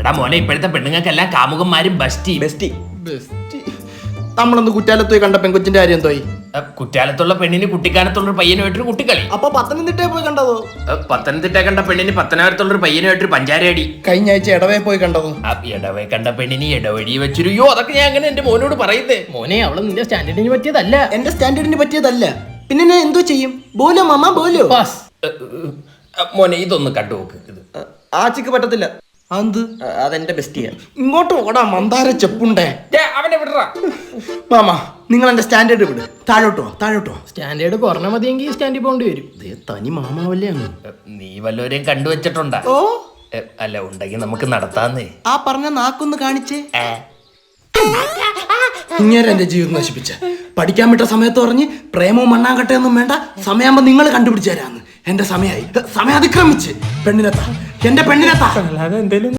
എടാ മോനെ ഇപ്പോഴത്തെ പെണ്ണുങ്ങൾക്കെല്ലാം കാമുകന്മാരും ബസ്റ്റി. ബെസ്റ്റി. നമ്മളൊന്ന് കുറ്റാലത്ത് പോയി കണ്ട പെൺകുച്ചിന്റെ കാര്യം എന്തോയി കുറ്റാലത്തുള്ള പെണ്ണിന് കുട്ടിക്കാലത്തുള്ളൊരു പയ്യനുമായിട്ടൊരു കുട്ടിക്കളി. അപ്പൊ പത്തനംതിട്ടയിൽ പോയി കണ്ടതോ? പത്തനംതിട്ട കണ്ട പെണ്ണിന് പത്തനാപുരത്തുള്ളൊരു പയ്യനുമായിട്ടൊരു പഞ്ചാരടി. കഴിഞ്ഞ ആഴ്ച ഇടവേ പോയി കണ്ടതോ? ആ ഇടവേ കണ്ട പെണ്ണിന് ഇടവഴി വെച്ചൊരു യോ അതൊക്കെ ഞാൻ അങ്ങനെ എന്റെ മോനോട് പറയുന്നേ. മോനെ അവൾ നിന്റെ സ്റ്റാൻഡേർഡിന് പറ്റിയതല്ല. എന്റെ സ്റ്റാൻഡേർഡിന് പറ്റിയതല്ല. പിന്നെ ഞാൻ എന്തോ ചെയ്യും? ബോലോ മാമ ബോലോ. പാസ് മോനെ ഇതൊന്ന് കണ്ടു നോക്ക് ഇത് ആച്ചിക്ക് പറ്റത്തില്ല. അത് അതെന്റെ ബെസ്റ്റിയാ ഇങ്ങോട്ട് ഓടാ മന്ദാര ചെപ്പുണ്ടേ. ദേ, അവനെ വിടറാ മാമാ നിങ്ങൾ എന്റെ സ്റ്റാൻഡേർഡ് വിട്. താഴോട്ടോ താഴോട്ടോ സ്റ്റാൻഡേർഡ് കുറഞ്ഞ മതിയെങ്കിൽ സ്റ്റാൻഡിൽ പോകേണ്ടി വരും. ദേ തനി മാമാവല്ലേ അങ്ങ്. നീ വല്ലവരെയും കണ്ടുവച്ചിട്ടുണ്ടാ? ഓ? അല്ല ഉണ്ടെങ്കിൽ നമുക്ക് നടത്താന്നേ. ആ പറഞ്ഞ നാക്കൊന്ന് കാണിച്ചേ. ഇങ്ങനെ എന്റെ ജീവിതം നശിപ്പിച്ച. പഠിക്കാൻ വിട്ട സമയത്ത് പറഞ്ഞ് പ്രേമവും മണ്ണാങ്കട്ടയൊന്നും വേണ്ട. സമയമാകുമ്പോ നിങ്ങൾ കണ്ടുപിടിച്ചു തരാന്ന്. എന്റെ സമയായി. സമയം അതിക്രമിച്ച് പെണ്ണിനെത്താ. എന്റെ പെണ്ണിനെത്താ.